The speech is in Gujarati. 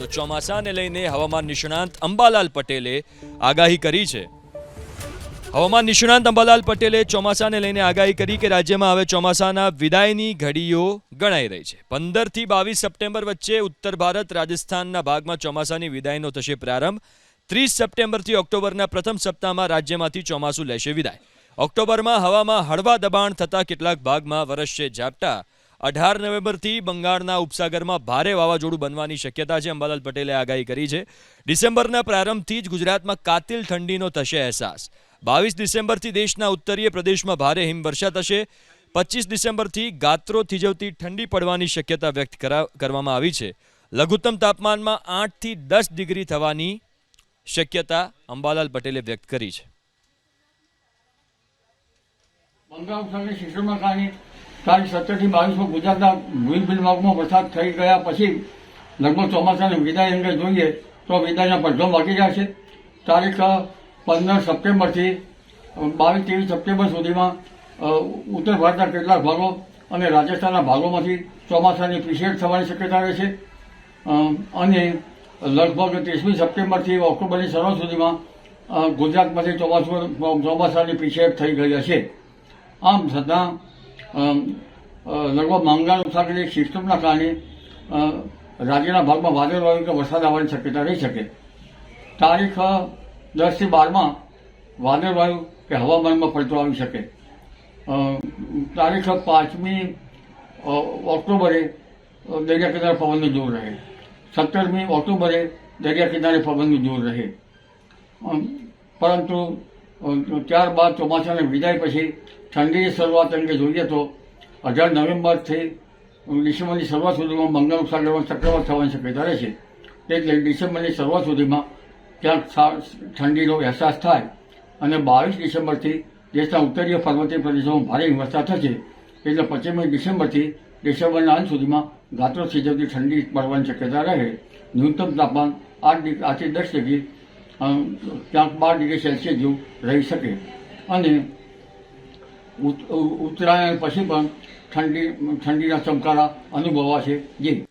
તો ચોમાસાને લઈને હવામાન નિષ્ણાંત અંબાલાલ પટેલે આગાહી કરી છે. હવામાન નિષ્ણાંત અંબાલાલ પટેલે ચોમાસાને લઈને આગાહી કરી કે રાજ્યમાં હવે ચોમાસાના વિદાયની ઘડીઓ ગણાઈ રહી છે. પંદરથી બાવીસ સપ્ટેમ્બર વચ્ચે ઉત્તર ભારત રાજસ્થાનના ભાગમાં ચોમાસાની વિદાયનો થશે પ્રારંભ. ત્રીસ સપ્ટેમ્બરથી ઓક્ટોબરના પ્રથમ સપ્તાહમાં રાજ્યમાંથી ચોમાસું લેશે વિદાય. ઓક્ટોબરમાં હવામાં હળવા દબાણ થતા કેટલાક ભાગમાં વરસશે ઝાપટા. અઢાર નવેમ્બરથી બંગાળના ઉપસાગરમાં ભારે વાવાઝોડું બનવાની શક્યતા છે. અંબાલાલ પટેલે આગાહી કરી છે. ડિસેમ્બરના પ્રારંભથી જ ગુજરાતમાં કાતિલ ઠંડીનો થશે અહેસાસ. બાવીસ ડિસેમ્બરથી દેશના ઉત્તરીય પ્રદેશમાં ભારે હિમવર્ષા થશે. પચીસ ડિસેમ્બરથી ગાત્રો થીજવતી ઠંડી પડવાની શક્યતા વ્યક્ત કરા- કરવામાં આવી છે. લઘુત્તમ તાપમાનમાં આઠથી દસ ડિગ્રી થવાની શક્યતા અંબાલાલ પટેલે વ્યક્ત કરી છે. બંગાળ ઉપસાગરની શિશુમાં તારીખ સત્તરથી બાવીસમાં ગુજરાતના વિવિધ વિવિધ ભાગમાં વરસાદ થઈ ગયા પછી લગભગ ચોમાસાની વિદાય અંગે જોઈએ તો વિદાયના પડઘમ વાગી રહ્યા છે. તારીખ પંદર સપ્ટેમ્બરથી બાવીસ ત્રેવીસ સપ્ટેમ્બર સુધીમાં ઉત્તર ભારતના કેટલાક ભાગો અને રાજસ્થાનના ભાગોમાંથી ચોમાસાની પીછેડ થવાની શક્યતા રહે છે. અને લગભગ ત્રીસમી સપ્ટેમ્બરથી ઓક્ટોબરની શરૂઆત સુધીમાં ગુજરાતમાંથી ચોમાસું, ચોમાસાની પીછેડ થઈ ગઈ છે આમ છતાં લગભગ મંગાળ ઉપસાગરની સિસ્ટમના કારણે રાજ્યના ભાગમાં વાદળવાયુ કે વરસાદ આવવાની શક્યતા રહી શકે. તારીખ દસથી બારમાં વાદળવાયુ કે હવામાનમાં પલટો આવી શકે. તારીખ પાંચમી ઓક્ટોબરે દરિયા કિનારે પવનનું જોર રહે. સત્તરમી ઓક્ટોબરે દરિયા કિનારે પવનનું જોર રહે. પરંતુ ત્યારબાદ ચોમાસાની વિદાય પછી ઠંડીની શરૂઆત તરીકે જોઈએ તો અઢાર નવેમ્બરથી ડિસેમ્બરની શરૂઆત સુધીમાં બંગાળ ઉપસાગરમાં ચક્રવાત થવાની શક્યતા રહેશે. એટલે ડિસેમ્બરની શરૂઆત સુધીમાં ક્યાંક ઠંડીનો અહેસાસ થાય અને બાવીસ ડિસેમ્બરથી દેશના ઉત્તરીય પર્વતીય પ્રદેશોમાં ભારે હિમવર્ષા થશે. એટલે પચીસમી ડિસેમ્બરથી ડિસેમ્બરના અંત સુધીમાં ગાત્રો સિજવતી ઠંડી પડવાની શક્યતા રહે. ન્યૂનતમ તાપમાન આઠ આઠથી દસ ડિગ્રી ક્યાંક બાર ડિગ્રી સેલ્સિયસ જેવું રહી શકે. અને ઉત્તરાયણ પછી પણ ઠંડી, ઠંડીના ચમકારા અનુભવાશે જી.